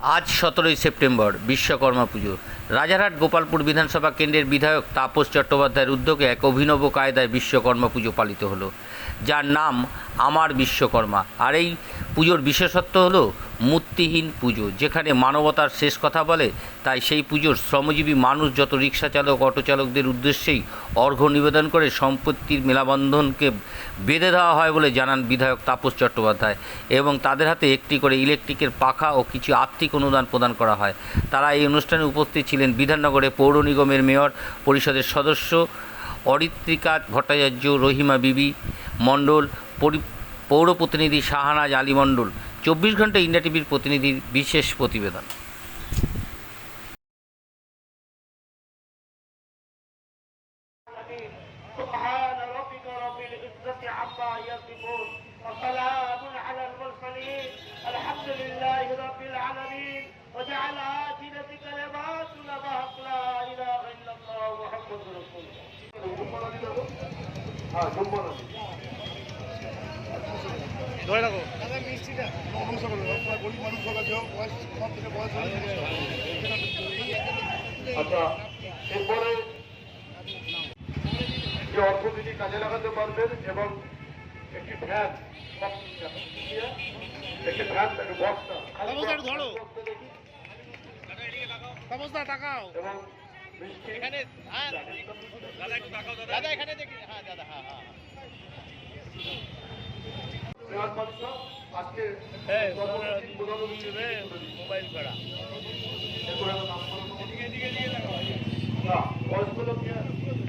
আজ সতেরোই সেপ্টেম্বর, বিশ্বকর্মা পুজো। রাজারহাট গোপালপুর বিধানসভা কেন্দ্রের বিধায়ক তাপস চট্টোপাধ্যায়ের উদ্যোগে এক অভিনব কায়দায় বিশ্বকর্মা পুজো পালিত হলো। যার নাম, আমার বিশ্বকর্মা। আর এই পুজোর বিশেষত্ব হলো মূর্তিহীন পুজো, যেখানে মানবতার শেষ কথা বলে, তাই সেই পুজোর শ্রমজীবী মানুষ যত রিক্সা চালক অটো চালকদের উদ্দেশ্যেই অর্ঘ্য নিবেদন করে সম্পত্তির মেলাবন্ধনকে বেঁধে দেওয়া হয় বলে জানান বিধায়ক তাপস চট্টোপাধ্যায় এবং তাদের হাতে একটি করে ইলেকট্রিকের পাখা ও কিছু আর্থিক অনুদান প্রদান করা হয়। তারা এই অনুষ্ঠানে উপস্থিত ছিলেন বিধাননগরে পৌর নিগমের মেয়র, পরিষদের সদস্য অরিত্রিকা ভট্টাচার্য, রহিমা বিবি মণ্ডল, পরি পৌর প্রতিনিধি শাহানাজ আলী মণ্ডল চব্বিশ ঘণ্টা ইন্ডিয়া টিভির প্রতিনিধির বিশেষ প্রতিবেদন। হ্যাঁ সম্পন্ন বয়স হলে আচ্ছা এরপরে যে অর্থনীতি কাজে লাগাতে পারবেন এবং একটি ভ্যান একটি ভ্যান একটি বস্তা। ধরো। সমস্যা টাকাও। এখানে হ্যাঁ। দাদা একটু টাকাও দাদা। দাদা এখানে দেখি। হ্যাঁ দাদা হ্যাঁ হ্যাঁ। বৃহৎ মানুষ আজকে প্রধানমন্ত্রী তুলে দিচ্ছে। মোবাইল করা?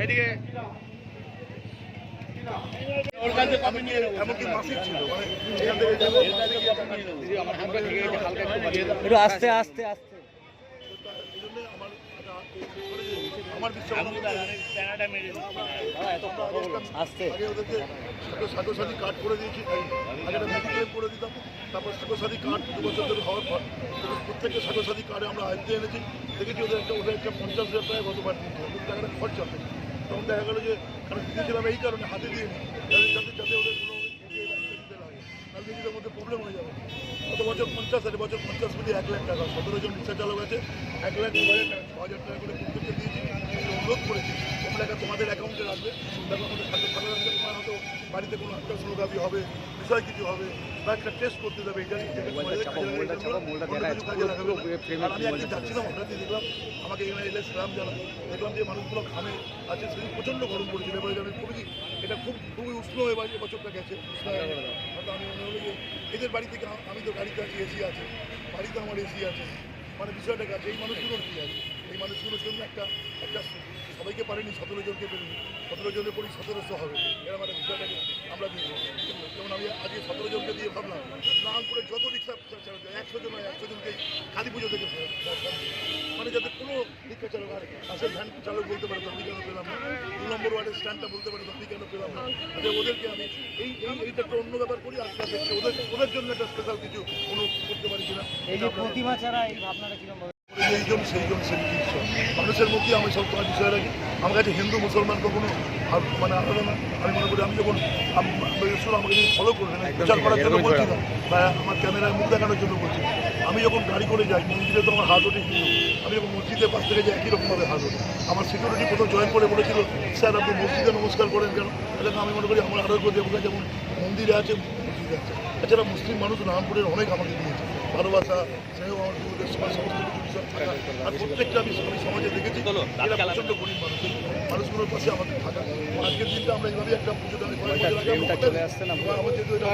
এদিকে মানে একটু আস্তে আস্তে আস্তে। আমার একটা আমার বিশ্বাস প্যানাটা আগে ওদেরকে সাগো সাথী কার্ড করে দিয়েছি আগে একটা মেডিক্লেম করে দিতাম তারপর সাথী কার্ড দু বছর ধরে হওয়ার পর প্রত্যেকটা সাথী কার্ডে আমরা আয়ত্তে এনেছি। দেখেছি ওদের একটা ওদের একটা পঞ্চাশ হাজার টাকা গতবার টাকাটা খরচা হয়েছে। তখন দেখা গেলো যে কারণ দিয়েছিলাম এই কারণে হাতে দিয়ে যাতে যাতে ওদের কোনো ইয়ে তাহলে নিজেদের মধ্যে প্রবলেম হয়ে যাবে। গত বছর পঞ্চাশ হাজার বছর পঞ্চাশ মিলিয়ে এক লাখ টাকা। সতেরো জন রিক্সা চালক আছে। এক লাখ দু হাজার টাকা ছ হাজার টাকা করে প্রত্যেককে দিয়েছি। অনুরোধ করেছি। তোমরা এটা তোমাদের অ্যাকাউন্টে রাখবে। দেখো আমাদের সাথে ভালো রাখবে তোমার হয়তো বাড়িতে কোনো একটা সোনোগ্রাফি হবে বিষয় কিছু হবে বা একটা টেস্ট করতে যাবে এটা আমি একদিন যাচ্ছিলাম হঠাৎ দেখলাম আমাকে এখানে এলে সালাম জানালো। দেখলাম যে মানুষগুলো ঘামে আছে সেদিন প্রচণ্ড গরম পড়েছিল এবার জানেন খুবই এটা খুব খুবই উষ্ণ এবার এবছরটা গেছে উষ্ণ গেছে। হয়তো আমি মনে হলো যে এদের বাড়ি থেকে আমি তো গাড়িতে আছি এসি আছে। বাড়িতে আমার এসি আছে। মানে বিষয়টা কাছে এই মানুষগুলোর কি আছে এই মানুষগুলোর জন্য একটা একটা সবাইকে পারেনি, সতেরো জনকে পেরেনি। সতেরো জনের পরই সতেরোশো হবে। এরকম একটা বিষয়টাকে আমরা দিয়ে। যেমন আমি আজকে সতেরো জনকে দিয়ে ভাবলাম নারায়ণপুরে যত রিক্সা একশো জন একশো জনকে কালী পুজো থেকে মানে যাতে কোনো রিক্সা চালক আর বাসের ভ্যান চালক বলতে পারে আমি নম্বর ওয়ার্ডের স্ট্যান্ডটা বলতে পারি আপনি কেন পেলাম না? আচ্ছা ওদেরকে আমি এই এই এইটা একটা অন্য ব্যাপার করি, আজকে দেখছি ওদের ওদের জন্য একটা স্পেশাল কিছু অনুরোধ করতে পারি কিনা? এই যে প্রতিমা ছাড়া এই ভাবনাটা কীরকম এইজন সেইজন সেই মানুষের মুখে আমি সব তোমার বিষয় রাখি। আমার কাছে হিন্দু মুসলমান কখনো মানে আলাদা না। আমি মনে করি আমি যখন আম- ঈশ্বর আমাকে যদি ফলো করবে না প্রচার করার জন্য বলছি না। বা আমার ক্যামেরায় মুখ দেখানোর জন্য বলছি আমি যখন গাড়ি করে যাই মন্দিরে তো আমার হাত ওঠে হিন্দু। আমি যখন মসজিদের পাশ থেকে যাই একই রকমভাবে হাত ওঠে। আমার সিকিউরিটি প্রথম জয়েন করে বলেছিল স্যার আপনি মসজিদে নমস্কার করেন কেন? এটা আমি মনে করি আমার আরোগ্য দেবতা যেমন মন্দিরে আছে মসজিদে আছে। এছাড়া মুসলিম মানুষ রামপুরের অনেক আমাকে দিয়েছে। ভালোবাসা স্নেহ আমার সবার সমস্ত কিছু বিষয় থাকা। আর প্রত্যেকটা আমি আমি সমাজে দেখেছি এরা প্রচণ্ড গরিব মানুষ মানুষগুলোর পাশে আমাদের থাকা। আজকের দিনটা আমরা এইভাবে একটা পুজো আমরা না আমার যেহেতু এটা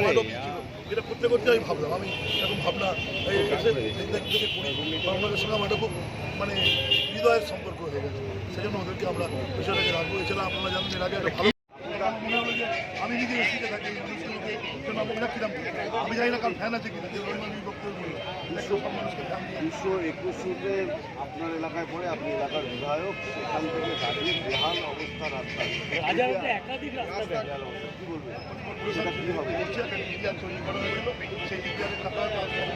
ছিল করতে করতে আমি ভাবলাম আমি এরকম ভাবনা এই এসে থেকে করি। বা সঙ্গে আমার একটা খুব মানে হৃদয়ের সম্পর্ক হয়ে গেছে। সেজন্য ওদেরকে আমরা বিষয়টাকে রাখব এছাড়া আপনারা জানেন এর আগে একটা ভালো মনে হলো যে আমি নিজে এসিতে থাকি এই মানুষগুলোকে জন্য আমি এরা কিরাম আমি জানি না ফ্যান আছে কিনা দুশো একুশ আপনার এলাকায় পড়ে আপনি এলাকার বিধায়ক সেখান থেকে দাঁড়িয়ে বেহাল অবস্থা রাস্তা একাধিক রাস্তা কি বলবেন সেটা কি হবে হচ্ছে একটা ইতিহাস তৈরি করা হয়েছিল সেই ইতিহাসের খাতা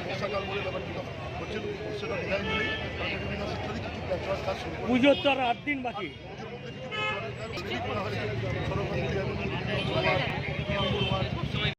বর্ষাকাল বলে ব্যাপারটি হচ্ছে সেটা ডিজাইন মিলে বিভিন্ন ইত্যাদি কিছু কাজ শুরু পুজোর তো আর আট দিন বাকি করা সড়ক